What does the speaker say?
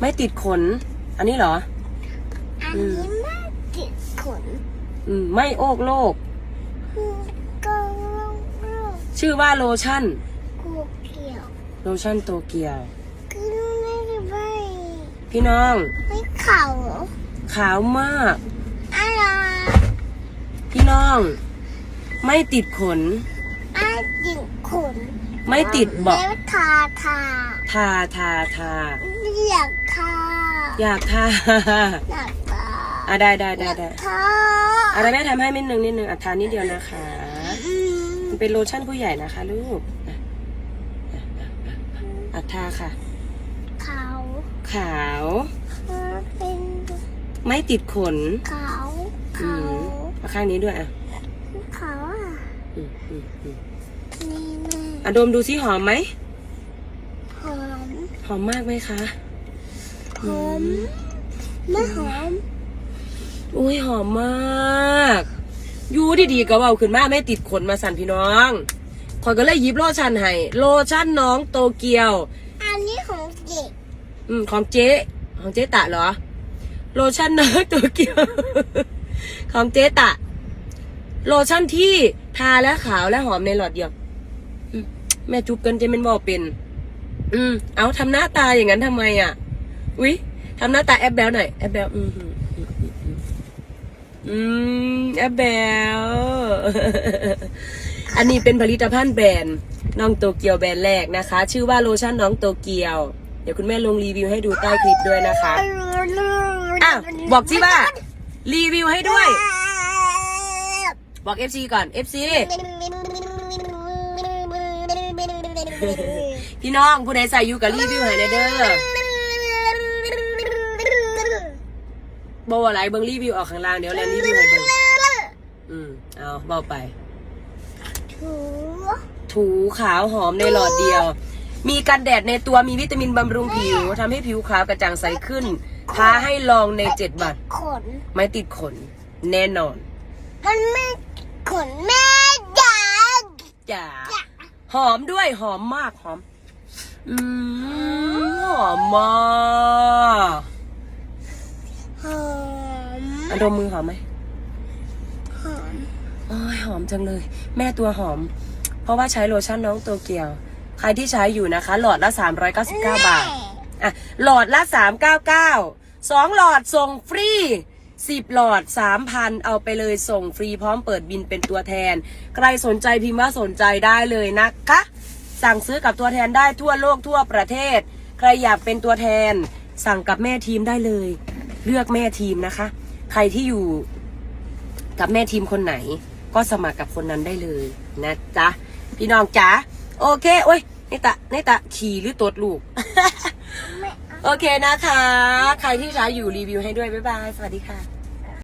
ไม่ติดขน อันนี้เหรอ อันอืมนี้ไม่ติดขน อืม ไม่โอกโลก ก็โรคชื่อว่าโลชั่นกูเกี่ยวโลชั่นโตเกียวก็ไม่ได้ไปพี่น้อง ไม่เข่าขาวมาก อะไรพี่น้อง ไม่ติดขน ไม่ติดขนไม่ติดบอกแล้วทาทา ทาทาทา อยากทาอยากทาอยากทาอะได้ได้ได้อยากได้ทาอะไรแม่ทำให้นิดนึงนิดนึงอะทานิดเดียวนะคะอืมมันเป็นโลชั่นผู้ใหญ่นะคะลูกอะอะอะอะอะทาค่ะเขาขาวเป็นไม่ติดขนเขาอืเขามเอาข้างนี้ด้วยอะเขาอะอืมอืมอืมนี่แม่อะดมดูซิหอมไหม หอม หอมมากไหมคะ หอมไม่หอมอุ้ยหอมมาก อยูดีๆก็เบาขึ้นมาไม่ติดขนมาสั่นพี่น้องคอยก็เลยหยิบโลชั่นให้โลชั่นน้องโตเกียว อันนี้ของเด็กอืมของเจ๊ของเจ๊ตะเหรอ โลชั่นน้องโตเกียว ของเจ๊ตะ โลชั่นที่ทาและขาวและหอมในหลอดเดียวอืมแม่จุบกันจะเป็นบอเป็น อืม เอาทำหน้าตาอย่างนั้นทำไมอะ วิทำหน้าตาแอบแบลหน่อยแอบแบลอืมอืมอืมอืมอืมอืมแอบแบลอันนี้เป็นผลิตภัณฑ์แบรนด์น้องโตเกียวแบรนด์แรกนะคะ ชื่อว่าโลชั่นน้องโตเกียว เดี๋ยวคุณแม่ลงรีวิวให้ดูใต้คลิปด้วยนะคะอ้าวบอกสิว่า รีวิวให้ด้วย บอก FC ก่อน FC พี่น้องผู้ใดใส่อยู่กับรีวิวให้แน่เด้อ บอว่าไรเบิ่งรีวิวออกข้างล่างเดี๋ยวแลนรีวิวให้เบิ่งอืมเอาเบาไป ถูถูขาวหอมในหลอดเดียว มีกันแดดในตัวมีวิตามินบำรุงผิวทำให้ผิวขาวกระจ่างใสขึ้นท้าให้ลองในเจ็ดบัตรขน ไม่ติดขน แน่นอน มันไม่ขนแม่จ๋าจ้าหอมด้วยหอมมากหอม อืมหอมมาก หอม อะ ดมมือหอมไหมหอมโอ้ยหอมจังเลย แม่ตัวหอม เพราะว่าใช้โลชั่นน้องโตเกียว ใครที่ใช้อยู่นะคะ หลอดละ 399 บาท อะ หลอดละ 399สองหลอดส่งฟรี10หลอด3,000เอาไปเลยส่งฟรีพร้อมเปิดบินเป็นตัวแทน ใครสนใจพิมพ์ว่าสนใจได้เลยนะคะ สั่งซื้อกับตัวแทนได้ทั่วโลกทั่วประเทศ ใครอยากเป็นตัวแทน สั่งกับแม่ทีมได้เลย เลือกแม่ทีมนะคะ ใครที่อยู่กับแม่ทีมคนไหน ก็สมัครกับคนนั้นได้เลยนะจ๊ะพี่น้องจ๋าโอเคโอ้ยนี่ตะนี่ตะขี่หรือตดลูก โอเคนะคะ ใครที่ใช้อยู่รีวิวให้ด้วย บ๊ายบาย สวัสดีค่ะ